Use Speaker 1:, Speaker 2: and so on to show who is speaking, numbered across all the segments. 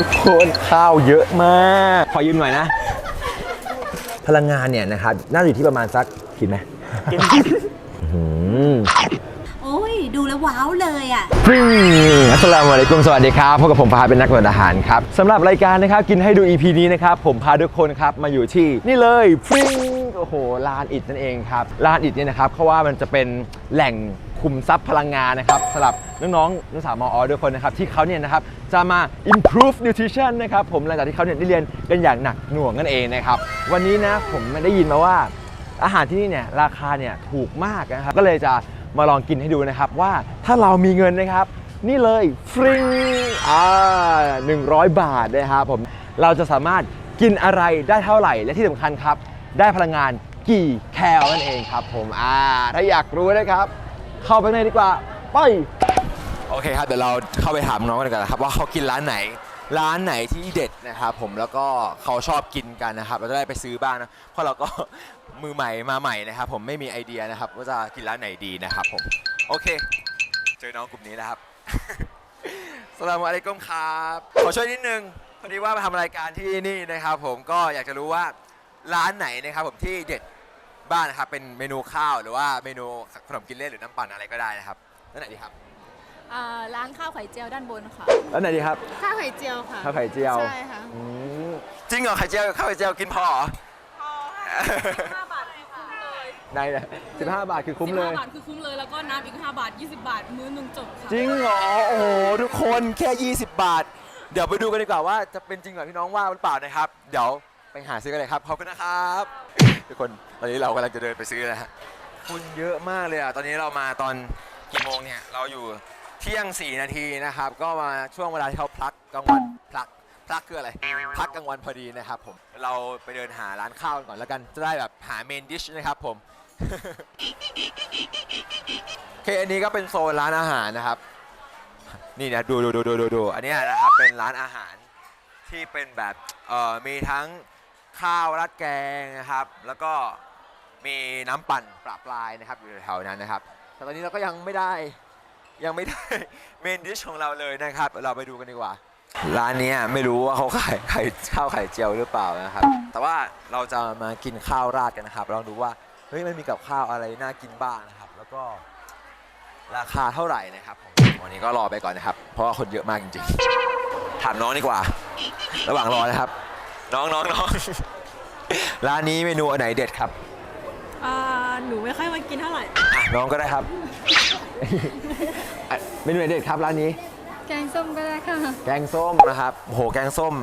Speaker 1: ทุกคนข้าวเยอะมาก ขอยืมหน่อยนะ พลังงานเนี่ยนะครับน่าจะอยู่ที่ประมาณสักกินไหมกิน
Speaker 2: โอ้ย ดูแล้วว้าวเลยอะ
Speaker 1: อัสสลามุอะลัยกุมสวัสดีครับพบกับผมพาเป็นนักเดินอาหารครับสำหรับรายการนะครับกินให้ดู EP นี้นะครับผมพาทุกคนครับมาอยู่ที่นี่เลยฟริ้งโอ้โหลานอิดนั่นเองครับลานอิดเนี่ยนะครับเพราะว่ามันจะเป็นแหล่ง คุมทรัพย์พลังงานนะครับสำหรับน้องๆนักศึกษามอทุกคนนะครับที่เขาเนี่ยนะครับจะมา improve nutrition นะครับผมหลังจากที่เขาเนี่ยได้เรียนกันอย่างหนักหน่วงนั่นเองนะครับวันนี้นะผมได้ยินมาว่าอาหารที่นี่เนี่ยราคาเนี่ยถูกมากนะครับก็เลยจะมาลองกินให้ดูนะครับว่าถ้าเรามีเงินนะครับนี่เลยฟรีอ่าหนึ่งร้อยบาทนะครับผมเราจะสามารถกินอะไรได้เท่าไหร่ และที่สำคัญครับ ได้พลังงานกี่แคลนั่นเองครับผมอ่าถ้าอยากรู้นะครับ เข้าไปในดีกว่า ไป โอเคครับเดี๋ยวเราเข้าไปถามน้องกันก่อนนะครับว่าเขากินร้านไหน ร้านไหนที่เด็ดนะครับผมแล้วก็เขาชอบกินกันนะครับเราจะได้ไปซื้อบ้างนะเพราะเราก็ มือใหม่มาใหม่นะครับผมไม่มีไอเดียนะครับว่าจะกินร้านไหนดีนะครับผมโอเค เจอน้องกลุ่มนี้แล้วครับ สลามอะลัยกุมครับขอช่วยนิดนึงพอดีว่ามาทำรายการที่นี่นะครับ ผมก็อยากจะรู้ว่าร้านไหนนะครับผมที่เด็ด บ้านนะครับเป็นเมนูข้าวหรือว่าเมนูขนมกินเล่นหรือน้ำปั่นอะไรก็ได้นะครับร้านไหนดีครับ
Speaker 3: อ่าร้านข้าวไข่เจียวด้านบนค่ะ
Speaker 1: ร้านไหนดีครับ
Speaker 3: ข้าวไข่เจียวค่ะ
Speaker 1: ข้าวไข่เจียว
Speaker 3: ใช่ค่ะ
Speaker 1: อืมจริงเหรอไข่เจียวข้าวไข่เจียวกินพอเหรอ
Speaker 3: พอค่ะ5บาทคือคุ้มเลย
Speaker 1: ได้เลยสิบห้าบาทคือคุ้มเลย
Speaker 3: 15บาทคือคุ้มเลยแล้วก็น้ำอีก 5 บาท 20 บาท มื้อหนึ่งจบค่ะ
Speaker 1: จริงเหรอ โอ้โห ทุกคนแค่ 20 บาท เดี๋ยวไปดูกันดีกว่าว่าจะเป็นจริงแบบที่น้องว่าหรือเปล่านะครับ เดี๋ยวไปหาซื้อกันเลยครับ ขอบคุณนะครับ ทุกคนตอนนี้เรากำลังจะเดินไปซื้อนะฮะคนเยอะมากเลยอะตอนนี้เรามาตอนกี่โมงเนี่ยเราอยู่เที่ยง 4 นาทีนะครับ ก็มาช่วงเวลาที่เขาพลักกลางวันพลักพลักคืออะไร พักกลางวันพอดีนะครับผมเราไปเดินหาร้านข้าวกันก่อนแล้วกันจะได้แบบหาเมนดิชนะครับผมโอเคอันนี้ก็เป็นโซนร้านอาหารนะครับ นี่นะดูดูดูดูดูดูอันนี้นะครับเป็นร้านอาหารที่เป็นแบบเอ่อมีทั้ง ข้าวราดแกงนะครับ แล้วก็มีน้ำปั่นปลาปลายนะครับอยู่แถวๆนั้นนะครับ แต่ตอนนี้เราก็ยังไม่ได้ยังไม่ได้เมนดิชของเราเลยนะครับ เราไปดูกันดีกว่า ร้านนี้ไม่รู้ว่าเขาขายไข่ข้าวไข่เจียวหรือเปล่านะครับ แต่ว่าเราจะมากินข้าวราดกันนะครับลองดูว่าเฮ้ยมันมีกับข้าวอะไรน่ากินบ้างนะครับ แล้วก็ราคาเท่าไหร่นะครับวันนี้ก็รอไปก่อนนะครับ เพราะว่าคนเยอะมากจริงๆ ถามน้องดีกว่า ระหว่างรอนะครับ น้องน้องน้องร้านนี้เมนูอันไหนเด็ดครับ
Speaker 3: อ่าหนูไม่ค่อยมากินเท่าไหร่
Speaker 1: อะน้องก็ได้ครับอะเมนูไหนเด็ดครับร้านนี้
Speaker 3: แกงส้มก็ได้ค่ะ
Speaker 1: แกงส้มนะครับโอ้โห แกงส้ม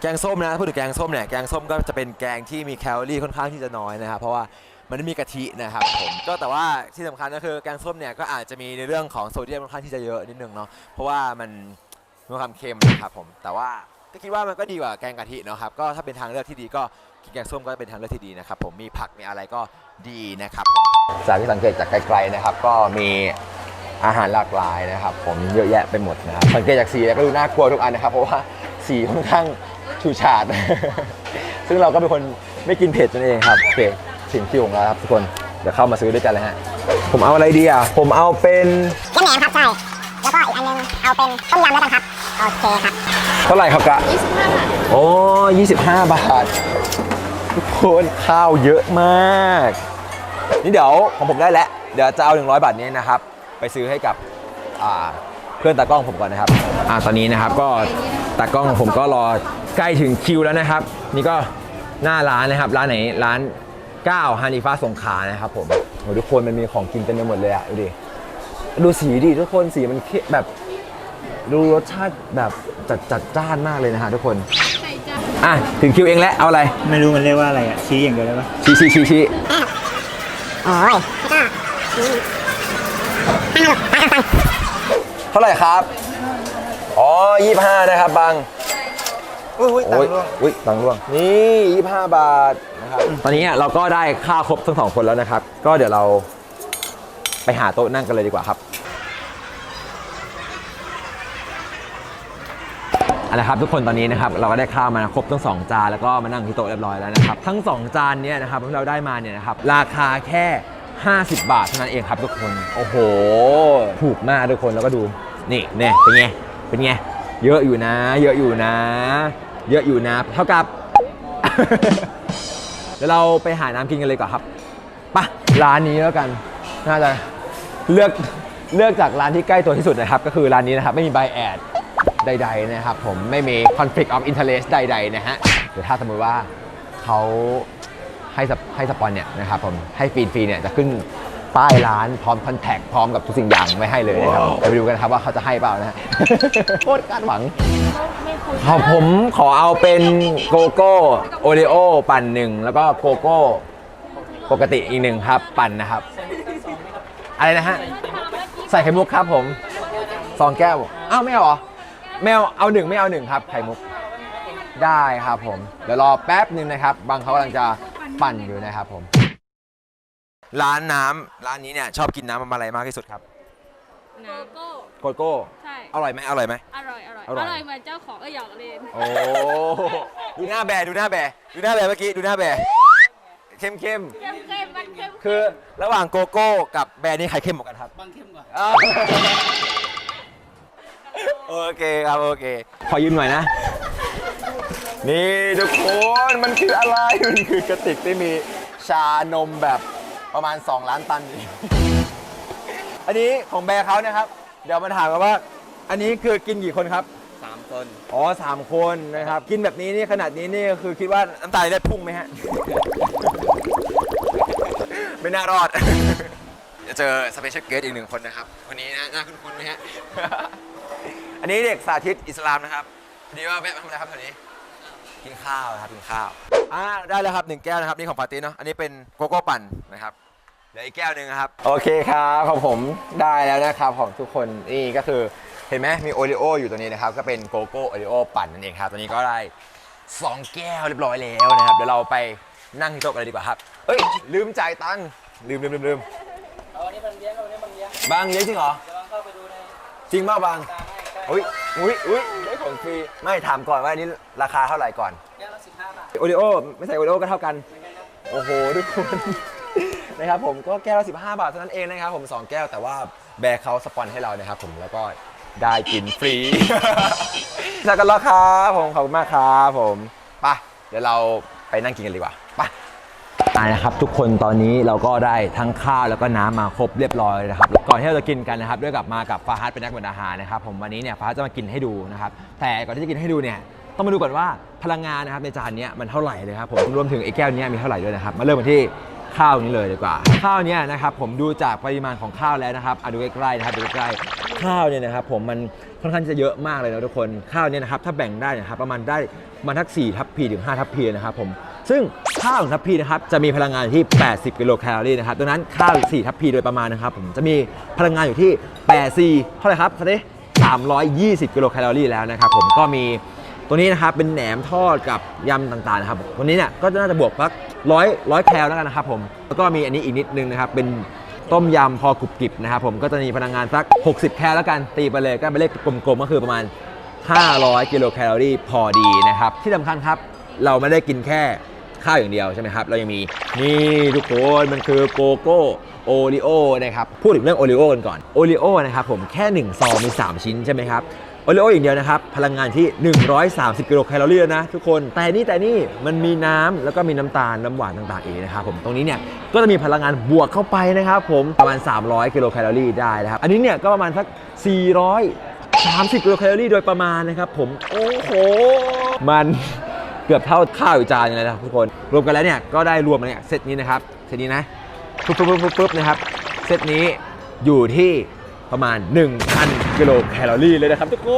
Speaker 1: แกงส้มนะพูดถึงแกงส้มเนี่ย แกงส้มก็จะเป็นแกงที่มีแคลอรี่ค่อนข้างที่จะน้อยนะครับ เพราะว่ามันไม่มีกะทินะครับผม ก็แต่ว่าที่สำคัญก็คือแกงส้มเนี่ยก็อาจจะมีในเรื่องของโซเดียมค่อนข้างที่จะเยอะนิดนึงเนาะ เพราะว่ามันมีความเค็มนะครับผม แต่ว่า ก็คิดว่ามันก็ดีกว่าแกงกะทิเนาะครับก็ถ้าเป็นทางเลือกที่ดีก็กินแกงส้มก็เป็นทางเลือกที่ดีนะครับผมมีผักมีอะไรก็ดีนะครับผมจากที่สังเกตจากไกลๆนะครับ ก็มีอาหารหลากหลายนะครับ ผมเยอะแยะไปหมดนะครับสังเกตจากสีแล้วก็ดูน่ากลัวทุกอันนะครับ เพราะว่าสีค่อนข้างฉูดฉาด ซึ่งเราก็เป็นคนไม่กินเผ็ดนั่นเองครับโอเคถึงคิวของเราครับทุกคนเดี๋ยวเข้ามาซื้อด้วยกันเลยฮะผมเอาอะไรดีอะผมเอาเป็น
Speaker 4: เส้นแหนมครับใช่แล้วก็อีกอันนึงเอาเป็นต้มยำแล้วกันครับ โอเคครับ
Speaker 1: เท่าไหร่ครับกะ
Speaker 3: 25บาท
Speaker 1: โอ้25 บาท ทุกคนข้าวเยอะมาก นี่เดี๋ยวของผมได้แล้ว เดี๋ยวจะเอา 100 บาทนี้นะครับ ไปซื้อให้กับอ่าเพื่อนตากล้องผมก่อนนะครับอ่าตอนนี้นะครับก็ตากล้องผมก็รอใกล้ถึงคิวแล้วนะครับ นี่ก็หน้าร้านนะครับ ร้านไหนร้าน9ฮานิฟ้าสงขลานะครับผมโอ้ทุกคนมันมีของกินเต็มไปหมดเลยอะดูดิดูสีดิทุกคนสีมันเข้แบบ ดูรสชาติแบบจัดจัดจ้านมากเลยนะฮะทุกคน
Speaker 3: ไข่จ้า
Speaker 1: อะ ถึงคิวเองแล้ว เอาอะไร
Speaker 5: ไม่รู้มันเรียกว่าอะไรอะ ชี้อย่างเดียวได้ปะ
Speaker 1: ชี้ชี้ชี้ชี้
Speaker 4: โอ้ยแล้วก็อืมห้าหกห้าตังค์
Speaker 1: เท่าไหร่ครับ อ๋อยี่ห้านะครับบัง
Speaker 5: อุ้ยอุ้ยตัง
Speaker 1: โอ้ย
Speaker 5: ค์ร่วง
Speaker 1: อุ้ยตังค์ร่วง นี่ยี่ห้าบาทนะครับ ตอนนี้เราก็ได้ค่าครบทั้งสองคนแล้วนะครับ ก็เดี๋ยวเราไปหาโต๊ะนั่งกันเลยดีกว่าครับ เอาละครับทุกคนตอนนี้นะครับเราก็ได้ข้าวมาครบทั้งสองจานแล้วก็มานั่งที่โต๊ะเรียบร้อยแล้วนะครับทั้งสองจานเนี้นะครับที่เราได้มาเนี่ยนะครับราคาแค่ 50 บาทเท่านั้นเองครับทุกคนโอ้โหถูกมากทุกคนแล้วก็ดูนี่เนี่ยเป็นไงเป็นไงเยอะอยู่นะ เยอะอยู่นะ เยอะอยู่นะ เท่ากับเดี๋ยวเราไปหาน้ำกินกันเลยก่อนครับไปะร้านนี้แล้วกัน น่าจะเลือกเลือกจากร้านที่ใกล้ตัวที่สุดนะครับ ก็คือร้านนี้นะครับ ไม่มีใบแอด ใด ๆ นะครับผมไม่มี conflict of interest ใด ๆ นะฮะเดี๋ยวถ้าสมมติว่าเขาให้สปให้สปอนเนี่ยนะครับผมให้ฟีนฟรีเนี่ยจะขึ้นป้ายร้านพร้อมคอนแทคพร้อมกับทุกสิ่งอย่างไว้ให้เลยนะครับเดี๋ยวไปดูกันนะครับว่าเขาจะให้เปล่านะฮะโคตรคาดหวังขอผมขอเอาเป็นโกโก้โอริโอปั่นหนึ่งแล้วก็โกโก้ปกติอีกหนึ่งครับปั่นนะครับ อะไรนะฮะ ใส่ไข่มุกครับผมสองแก้ว อ้าวไม่เอาเหรอ ไม่เอาเอาหนึ่งไม่เอาหนึ่งครับไข่มุกได้ครับผม เดี๋ยวรอแป๊บหนึ่งนะครับ บางเขากำลังจะปั่นอยู่นะครับผม ร้านน้ำร้านนี้เนี่ยชอบกินน้ำอะไรมากที่สุดครับ
Speaker 3: โกโก้
Speaker 1: โกโก้
Speaker 3: ใช่
Speaker 1: อร่อยไหมอร่อยไหม
Speaker 3: อร่อยอร่อย
Speaker 1: อ
Speaker 3: อ
Speaker 1: ร่อย
Speaker 3: ร่อยเหมือนเจ้าของก็หยอกเล่น
Speaker 1: โอ้ดูหน้าแบร์ดูหน้าแบร์ดูหน้าแบร์เมื่อกี้ดูหน้าแบร์เข้มเข้ม
Speaker 3: เค็มเค็มมันเค็ม
Speaker 1: ๆคือระหว่างโกโก้กับแบร์นี่ใครเข้มกว่ากันครับบางเข้มกว่า โอเคครับโอเค ขอยืมหน่อยนะ นี่ทุกคนมันคืออะไร มันคือกระติกที่มีชานมแบบประมาณ 2 ล้านตัน อันนี้ของแบร์เขานะครับ เดี๋ยวมาถามกันว่า อันนี้คือกินกี่คนครับ
Speaker 5: 3คน
Speaker 1: อ๋อสามคนนะครับ กินแบบนี้นี่ขนาดนี้นี่คือคิดว่าน้ำตาลได้พุ่งไหมฮะ ไม่น่ารอด จะเจอสเปเชียลเกสอีกหนึ่งคนนะครับ คนนี้นะน่าคุ้นๆไหมฮะ อันนี้เด็กสาธิตอิสลามนะครับพอดีว่าแวะมาทำอะไรครับแถวนี้ กินข้าวนะครับกินข้าวอ่าได้แล้วครับหนึ่งแก้วนะครับนี่ของปาร์ตี้เนาะอันนี้เป็นโกโก้ปั่นนะครับเหลืออีกแก้วหนึ่งนะครับ โอเคครับของผมได้แล้วนะครับของทุกคนนี่ก็คือเห็นไหมมีโอริโออยู่ตัวนี้นะครับก็เป็นโกโก้โอริโอปั่นนั่นเองครับตัวนี้ก็ได้สองแก้วเรียบร้อยแล้วนะครับเดี๋ยวเราไปนั่งที่โต๊ะกันเลยดีกว่าครับเอ้ยลืมจ่ายตังค์ลืมลืมลืมลืมเอาวันนี้บางเลี้ยงเอาวันนี้บางเลี้ยงบางเลี้ยงจริงเหรอจริงเปล่าบาง อุ้ยอุ้ยอุ้ยได้ของฟรีไม่ถามก่อนว่าอันนี้ราคาเท่าไหร่ก่อนแก้วละสิบห้าบาทโอริโอไม่ใส่โอริโอก็เท่ากัน โอ้โหทุกคน นะครับผมก็แก้วละ15บาทเท่านั้นเองนะครับผม2แก้วแต่ว่าแบร์เขาสปอนให้เรานะครับผมแล้วก็ได้กินฟรี แล้วกันแล้วครับผมขอบคุณมากครับผมไปเดี๋ยวเราไปนั่งกินกันดีกว่าไป อ่านะครับทุกคนตอนนี้เราก็ได้ทั้งข้าวแล้วก็น้ำมาครบเรียบร้อยนะครับก่อนที่เราจะกินกันนะครับด้วยกับมากับฟาฮัดเป็นนักบรรอาหารนะครับผมวันนี้เนี่ยฟาฮัดจะมากินให้ดูนะครับแต่ก่อนที่จะกินให้ดูเนี่ยต้องมาดูก่อนว่าพลังงานนะครับในจานนี้มันเท่าไหร่เลยครับผมรวมถึงไอ้แก้วนี้มีเท่าไหร่ด้วยนะครับมาเริ่มกันที่ข้าวนี้เลยดีกว่า ข้าวเนี้ยนะครับผมดูจากปริมาณของข้าวแล้วนะครับอะดูใกล้ๆนะครับดูใกล้ๆข้าวเนี่ยนะครับผมมันค่อนข้างจะเยอะมากเลยนะทุกคนข้าวเนี่ยนะครับถ้าแบ่งได้นะครับประมาณได้มาทัก4ทัพพีถึง5ทัพพีนะครับผม ซึ่งข้าวของทัพพีนะครับจะมีพลังงานที่ 80 กิโลแคลอรี่นะครับดังนั้นข้าว4ทัพพีโดยประมาณนะครับผมจะมีพลังงานอยู่ที่84เท่าไหร่ครับคนี้320 กิโลแคลอรี่แล้วนะครับผมก็มีตัวนี้นะครับเป็นแหนมทอดกับยำต่างๆนะครับตัวนี้เนี่ยก็น่าจะบวกสักร้อยร้อยแคลแล้วกันนะครับผมแล้วก็มีอันนี้อีกนิดนึงนะครับเป็นต้มยำพอกรุบกริบนะครับผมก็จะมีพลังงานสัก 60 แคลแล้วกันตีไปเลยก็เป็นเลขกลมๆก็คือประมาณ 500 กิโลแคลอรี่พอดีนะครับที่สำคัญครับเราไม่ได้กินแค่ ข้าวอย่างเดียวใช่ไหมครับเรายังมีนี่ทุกคนมันคือโกโก้โอริโอนะครับพูดถึงเรื่องโอริโอกันก่อนโอริโอนะครับผมแค่ 1 ซองมี 3 ชิ้นใช่ไหมครับโอริโออย่างเดียวนะครับ พลังงานที่ 130 กิโลแคลอรี่นะทุกคนแต่นี่แต่นี่มันมีน้ำแล้วก็มีน้ำตาลน้ำหวานต่างๆอีกนะครับผมตรงนี้เนี่ยก็จะมีพลังงานบวกเข้าไปนะครับผมประมาณ 300 กิโลแคลอรี่ได้นะครับอันนี้เนี่ยก็ประมาณสัก 400 30 กิโลแคลอรี่โดยประมาณนะครับผมโอ้โหมัน เกือบเท่าข้าวอีกจานเลยนะครับทุกคน รวมกันแล้วเนี่ยก็ได้รวมมาเนี่ยเซตนี้นะครับเซตนี้นะปุ๊บปุ๊บปุ๊บปุ๊บปุ๊บนะครับเซตนี้อยู่ที่ประมาณ 1,000 กิโลแคลอรี่เลยนะครับทุกค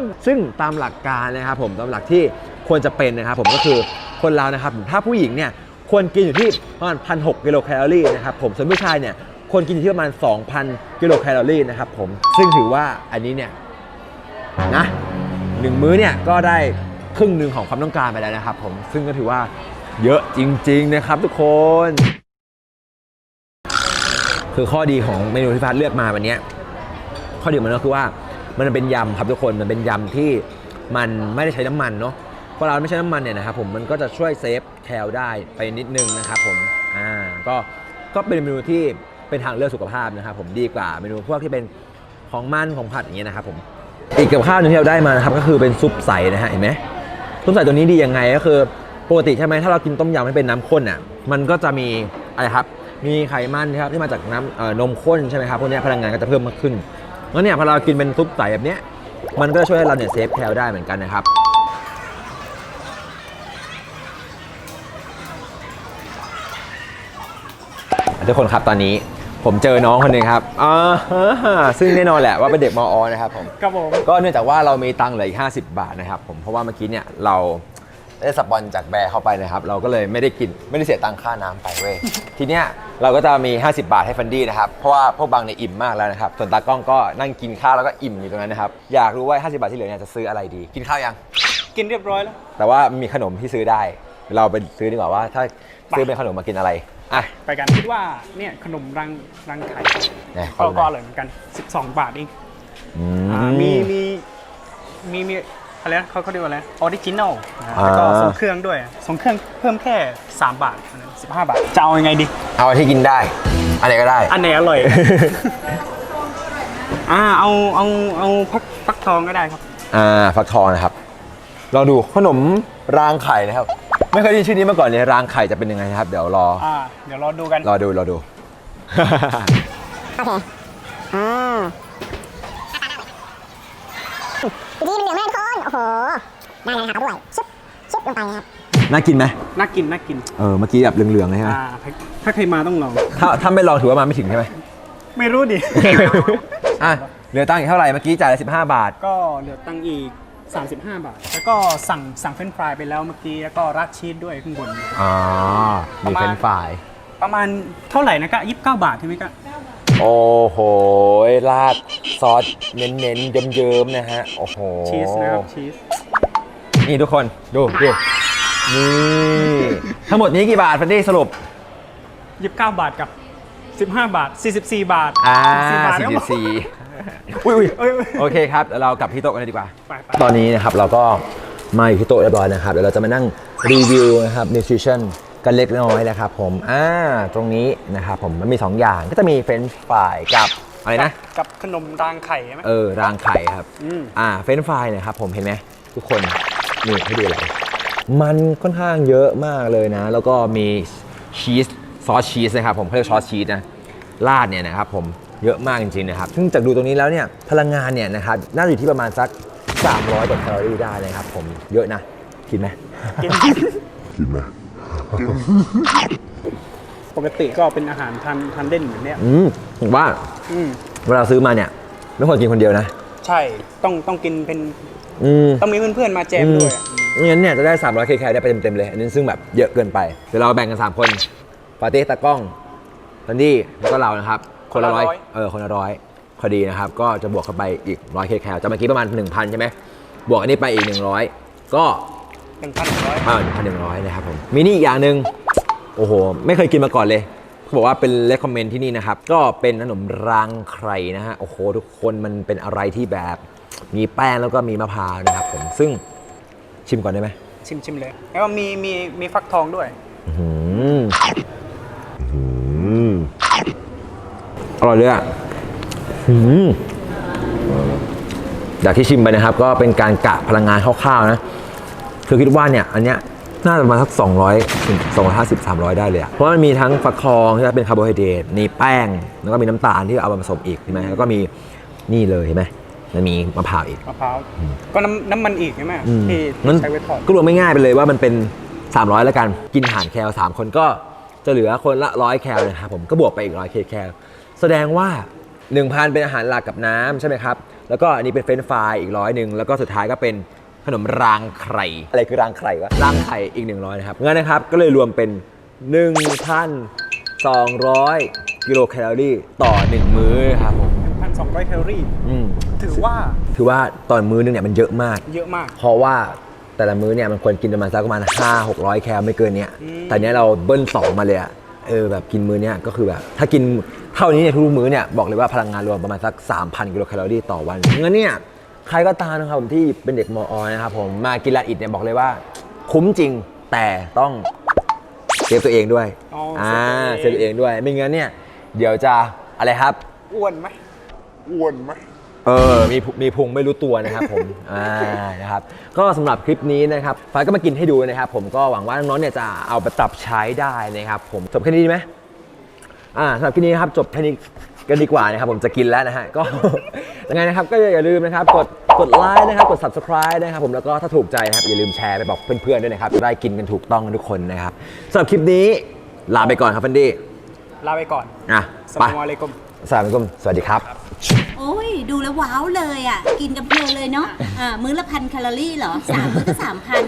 Speaker 1: น ซึ่งตามหลักการนะครับผมตามหลักที่ควรจะเป็นนะครับผมก็คือคนเรานะครับถ้าผู้หญิงเนี่ยควรกินอยู่ที่ประมาณ 1,600 กิโลแคลอรี่นะครับผมส่วนผู้ชายเนี่ยควรกินอยู่ที่ประมาณ 2,000 กิโลแคลอรี่นะครับผมซึ่งถือว่าอันนี้เนี่ยนะหนึ่งมื้อเนี่ยก็ได้ ครึ่งหนึ่งของความต้องการไปแล้วนะครับผมซึ่งก็ถือว่าเยอะจริง ๆ นะครับทุกคน คือข้อดีของเมนูที่พัดเลือกมาวันนี้ข้อดีมันก็คือว่ามันเป็นยำครับทุกคนมันเป็นยำที่มันไม่ได้ใช้น้ำมันเนาะพอเราไม่ใช้น้ำมันเนี่ยนะครับผมมันก็จะช่วยเซฟแคลได้ไปนิดนึงนะครับผมอ่าก็ก็เป็นเมนูที่เป็นทางเลือกสุขภาพนะครับผมดีกว่าเมนูพวกที่เป็นของมันของผัดอย่างเงี้ยนะครับผมอีกกับข้าวนึงที่เราได้มานะครับก็คือเป็นซุปใสนะฮะเห็นไหม ซุปใส่ตัวนี้ดียังไงก็คือปกติใช่ไหมถ้าเรากินต้มยำให้เป็นน้ำข้นอะมันก็จะมีอะไรครับมีไขมันนะครับที่มาจากน้ำนมข้นใช่ไหมครับพวกนี้พลังงานก็จะเพิ่มมากขึ้นแล้วเนี่ยพอเรากินเป็นซุปใสแบบนี้มันก็จะช่วยให้เราเนี่ยเซฟแคลได้เหมือนกันนะครับทุกคนครับตอนนี้ ผมเจอน้องคนหนึ่งครับอ่าฮะซึ่งแน่นอนแหละว่าเป็นเด็กมอ นะครับผม
Speaker 5: ครับผม
Speaker 1: ก็เนื่องจากว่าเรามีตังค์เหลืออีก50 บาทนะครับผมเพราะว่าเมื่อกี้เนี่ยเราได้สปอนจากแบร์เข้าไปนะครับ เราก็เลยไม่ได้กินไม่ได้เสียตังค่าน้ำไปเว้ย ทีเนี้ยเราก็จะมี 50 บาทให้ฟันดี้นะครับ เพราะว่าพวกบางเนี่ยอิ่มมากแล้วนะครับ ส่วนตากล้องก็นั่งกินข้าวแล้วก็อิ่มอยู่ตรงนั้นนะครับ อยากรู้ว่า 50 บาทที่เหลือเนี่ยจะซื้ออะไรดี กินข้าวยัง
Speaker 5: กินเรียบร้อยแล้ว
Speaker 1: แต่ว่ามีขนมที่ซื้อได้ เราไปซื้อดีกว่าว่า ถ้าซื้อเป็นขนมมากินอะไรอะ
Speaker 5: ไปกันคิดว่าเนี่ยขนมรังรังไข่
Speaker 1: เนี่ยข
Speaker 5: ก็
Speaker 1: อดูห
Speaker 5: ก็
Speaker 1: น่
Speaker 5: อ
Speaker 1: อย
Speaker 5: ร่อยเหมือนกัน 12 บาทเอง
Speaker 1: อื
Speaker 5: อ่ามีมีมีมีอะไรนะเขาเขาเรียกว่าอะไรออริจินอลแล้วก็ส่งเครื่องด้วยส่งเครื่องเพิ่มแค่ 3 บาท15 บาท จะเอายังไงดี
Speaker 1: เอาที่กินได้ อันไหนก็ได้
Speaker 5: อันไหนอร่อย อ่าเอาเอาเอาพักฟักทองก็ได้ครับ
Speaker 1: อ่าฟักทองนะครับ ลองดูขนมรางไข่นะครับ ไม่เคยได้ยินชื่อนี้มาก่อนเลยรางไข่จะเป็นยังไงนะครับ เดี๋ยวรอ
Speaker 5: อ่าเดี๋ยวรอดูกัน
Speaker 1: รอดูรอดู
Speaker 4: โอเคอ่าดีมันเหลืองมากทุกคน โอ้โห ได้แล้วนะครับด้วยชุบชุบลงไปนะครับ
Speaker 1: น่ากินไหม
Speaker 5: น่ากินน่ากิน
Speaker 1: เออเมื่อกี้แบบเหลืองๆเลยใช่ไหม
Speaker 5: อ่าถ้าถ้าใครมาต้องลอง
Speaker 1: ถ้าถ้าไม่ลองถือว่ามาไม่ถึงใช่ไหม
Speaker 5: ไม่รู้ดิ
Speaker 1: อะเหลือตังค์อีกเท่าไหร่เมื่อกี้จ่ายละ15บาท
Speaker 5: ก็เหลือตังค์อีก 35 บาท แล้วก็สั่งสั่งเฟรนช์ฟรายไปแล้วเมื่อกี้ แล้วก็ราดชีสด้วยข้างบน
Speaker 1: อ๋อ มีเฟรนช์ฟราย
Speaker 5: ประมาณเท่าไหร่นะก็29 บาทใช่ไหมก็
Speaker 1: โอ้โหราดซอสเน้นๆ เยิ้มๆ นะฮะ โอ้โห
Speaker 5: ชีสนะครับชีส
Speaker 1: นี่ทุกคน ดูดูนี่ ทั้งหมดนี้กี่บาทฟันดี้สรุป
Speaker 5: 29 บาทกับ 15 บาท 44 บาท
Speaker 1: อ่า
Speaker 5: 44 บาทครับผม
Speaker 1: 44อุ้ยอุ้ย
Speaker 5: เอ้ยเอ้ย
Speaker 1: โอเคครับเดี๋ยวเรากลับที่โต๊ะกันเลยดีกว่า
Speaker 5: ไปไป
Speaker 1: ตอนนี้นะครับเราก็มาอยู่ที่โต๊ะเรียบร้อยนะครับเดี๋ยวเราจะมานั่งรีวิวนะครับ nutrition กันเล็กน้อยนะครับผมอ่าตรงนี้นะครับผมมันมี 2 อย่างก็จะมีเฟรนช์ฟรายกับอะไรนะ
Speaker 5: กับขนมรางไข่ใช่ไหม
Speaker 1: เออรางไข่ครับ
Speaker 5: อืม
Speaker 1: อ่าเฟรนช์ฟรายเนี่ยครับผมเห็นไหมทุกคนนี่ให้ดูเลยมันค่อนข้างเยอะมากเลยนะ แล้วก็มีชีสซอสชีสนะครับผมเขาเรียกซอสชีสนะราดเนี่ยนะครับผม เยอะมากจริงๆนะครับ ซึ่งจากดูตรงนี้แล้วเนี่ยพลังงานเนี่ยนะครับน่าจะอยู่ที่ประมาณสัก 300กว่าแคลอรี่ได้นะครับผมเยอะนะกินไหม
Speaker 5: กินปกติก็เป็นอาหารทานทานเล่นแบบเนี้ย
Speaker 1: อืมผมว่า
Speaker 5: อืม
Speaker 1: เวลาซื้อมาเนี่ยไม่ควรกินคนเดียวนะ
Speaker 5: ใช่ต้องต้องกินเป็น
Speaker 1: อืม
Speaker 5: ต้องมีเพื่อนๆมาแจมด้วยอะ
Speaker 1: ไม่งั้นเนี่ยจะได้ 300 k ได้ไปเต็มๆเลย อันนี้ซึ่งแบบเยอะเกินไป เดี๋ยวเราแบ่งกัน 3 คนปาเต้ตากล้องตันดี้แล้วก็เรานะครับ คนละร้อยเออคนละร้อยพอดีนะครับ ก็จะบวกเข้าไปอีก100 k จากเมื่อกี้ประมาณ 1,000 ใช่ไหมบวกอันนี้ไปอีก 100 ก็
Speaker 5: หนึ่งพันหนึ่งร้อย
Speaker 1: เออ1,100นะครับผมมีนี่อีกอย่างหนึ่งโอ้โห ไม่เคยกินมาก่อนเลยเขาบอกว่าเป็นเลคคอมเมนที่นี่นะครับ ก็เป็นขนมรางไข่นะฮะโอ้โห ทุกคนมันเป็นอะไรที่แบบมีแป้งแล้วก็มีมะพร้าวนะครับผมซึ่งชิมก่อนได้ไหม
Speaker 5: ชิมชิมเลย แล้วก็มีมีมีฟักทองด้วย
Speaker 1: อื้อหืออื้อหือ อร่อยเลยอะอื้อหือจากที่ชิมไปนะครับ ก็เป็นการกะพลังงานคร่าวๆนะ คือคิดว่าเนี่ยอันเนี้ยน่าจะประมาณสัก 200ถึง250 300 ได้เลยอะเพราะมันมีทั้งฟักทองที่เป็นคาร์โบไฮเดรตมีแป้ง แล้วก็มีน้ำตาลที่เอามาผสมอีกใช่ไหมแล้วก็มีนี่เลยเห็นไหมมันมีมะพร้าวอีก
Speaker 5: มะพร้าวก็น้ำน้ำมันอีกใช่ไหม
Speaker 1: อืม
Speaker 5: ที่
Speaker 1: งั้น
Speaker 5: ใช้ไว้ทอด
Speaker 1: ก็รวมไม่ง่ายไปเลยว่ามันเป็น 300 แล้วกัน กินอาหารแคล3คนก็จะเหลือคนละ100แคลนะครับผมก็บวกไปอีก100เคแคล แสดงว่า 1,000 เป็นอาหารหลักกับน้ำใช่ไหมครับ แล้วก็อันนี้เป็นเฟรนช์ฟรายอีกร้อยหนึ่งแล้วก็สุดท้ายก็เป็นขนมรางไข่อะไรคือรางไข่วะรางไข่อีก 100นะครับงั้นนะครับก็เลยรวมเป็น 1,200 กิโลแคลอรี่ต่อ 1 มื้อครับผม
Speaker 5: พันสองร้อยแคลอรี่
Speaker 1: อืม
Speaker 5: ถือว่า
Speaker 1: ถือว่าตอนมื้อนึงเนี่ยมันเยอะมาก
Speaker 5: เยอะมาก
Speaker 1: เพราะว่าแต่ละมื้อเนี่ยมันควรกินประมาณสักประมาณ5 600 แคลไม่เกินเนี้ย
Speaker 5: อืม
Speaker 1: แต่เนี้ยเราเบิ้ลสองมาเลยอะ เออแบบกินมื้อเนี้ยก็คือแบบ ถ้ากินเท่านี้เนี่ยทุกมื้อเนี่ยบอกเลยว่าพลังงานรวมประมาณสัก 3,000 กิโลแคลอรี่ต่อวันงั้นเนี่ยใครก็ตามนะครับผมที่เป็นเด็กมอนะครับผมมากินลาอิดเนี่ยบอกเลยว่า คุ้มจริงแต่ต้องเซฟตัวเองด้วย
Speaker 5: อ๋อ
Speaker 1: อ่า
Speaker 5: เซ
Speaker 1: เซ
Speaker 5: ฟ
Speaker 1: ฟ
Speaker 5: ตัวเอง
Speaker 1: ตัวเองด้วยไม่งั้นเนี่ยเดี๋ยวจะอะไรครับ
Speaker 5: อ้วนไหม
Speaker 6: อ้วนไหม
Speaker 1: เออ มีพุมีพุงไม่รู้ตัวนะครับผม อ่า นะครับ ก็สำหรับคลิปนี้นะครับฟ้าก็มากินให้ดูนะครับ ผมก็หวังว่าน้องๆเนี่ยจะเอาไปปรับใช้ได้นะครับ ผมจบแค่นี้ดีไหมอ่าสำหรับคลิปนี้นะครับจบแค่นี้กันดีกว่านะครับผมจะกินแล้วนะฮะก็ ยังไงนะครับก็อย่าลืมนะครับกดกดไลค์นะครับกด subscribe นะครับผมแล้วก็ถ้าถูกใจนะครับอย่าลืมแชร์ไปบอกเพื่อนๆด้วยนะครับจะได้กินกันถูกต้องกันทุกคนนะครับสำหรับคลิปนี้ลาไปก่อนครับฟันดี้
Speaker 5: ลาไปก่อน
Speaker 1: อะ
Speaker 5: ส
Speaker 1: ไป
Speaker 5: ลามอะลัยกุม
Speaker 1: สวัสดีครับสวัสดีครับ
Speaker 2: โอ้ย ดูแล้วว้าวเลยอะ กินกับเพลินเลยเนาะอ่ามื้อละพันแคลอรี่เหรอสามมื้อก็สามพัน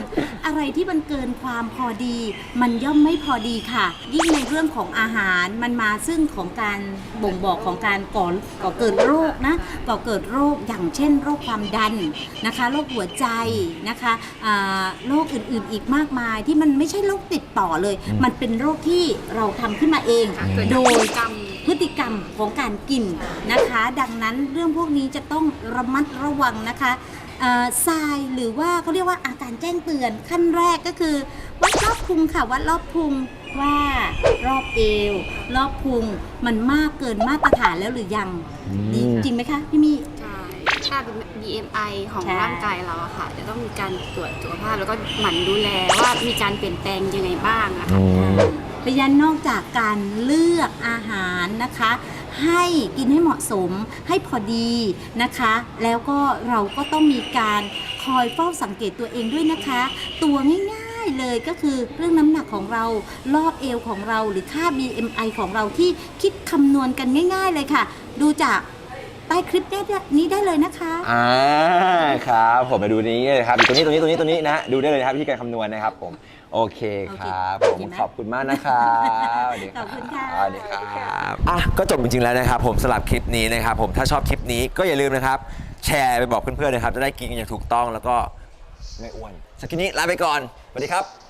Speaker 2: อะไรที่มันเกินความพอดี มันย่อมไม่พอดีค่ะ ยิ่งในเรื่องของอาหารมันมาซึ่งของการบ่งบอกของการก่อก่อเกิดโรคนะก่อเกิดโรคอย่างเช่น โรคความดันนะคะโรคหัวใจนะคะอ่าโรคอื่นๆอีกมากมายที่มันไม่ใช่โรคติดต่อเลย มันเป็นโรคที่เราทำขึ้นมาเอง โดย พฤติกรรมของการกินนะคะ ดังนั้นเรื่องพวกนี้จะต้องระมัดระวังนะคะเอ่อทรายหรือว่าเขาเรียกว่าอาการแจ้งเตือนขั้นแรกก็คือ วัดรอบพุงค่ะ วัดรอบพุงว่ารอบเอว รอบพุงมันมากเกินมาตรฐานแล้วหรือยัง
Speaker 1: อืม
Speaker 2: ดีจริงไหมคะพี่มี่
Speaker 6: ใช่ถ้าเป็น BMI ของ
Speaker 2: ใช่
Speaker 6: ร่างกายเราอะค่ะ จะต้องมีการตรวจสุขภาพแล้วก็หมั่นดูแลว่ามีการเปลี่ยนแปลงยังไงบ้างอะค่ะ
Speaker 2: เพราะฉะนั้นนอกจากการเลือกอาหารนะคะ ให้กินให้เหมาะสมให้พอดีนะคะ แล้วก็เราก็ต้องมีการคอยเฝ้าสังเกตตัวเองด้วยนะคะ ตัวง่าย ๆ เลยก็คือเรื่องน้ำหนักของเรารอบเอวของเราหรือค่า BMI ของเราที่คิดคำนวณกันง่าย ๆ เลยค่ะ ดูจากใต้คลิปนี้ได้เลยนะคะ
Speaker 1: อ่าครับผมมาดูนี้เลยครับตัวนี้ตัวนี้ตัวนี้ตัวนี้นะดูได้เลยนะครับวิธีการคำนวณนะครับผม โอเคครับ
Speaker 2: โอ
Speaker 1: ผ
Speaker 2: เค
Speaker 1: ม
Speaker 2: ไหม
Speaker 1: ขอบคุณมากนะครับสวัสดี
Speaker 2: ขอบคุณค่ะ
Speaker 1: สวัสดีครับอะก็จบจริงๆแล้วนะครับ ผมสำหรับคลิปนี้นะครับผมถ้าชอบคลิปนี้ก็อย่าลืมนะครับ แชร์ไปบอกเพื่อนๆนะครับ จะได้กินกันอย่างถูกต้องแล้วก็ไม่อ้วนสกคลิปนี้ลาไปก่อนสวัสดีครับ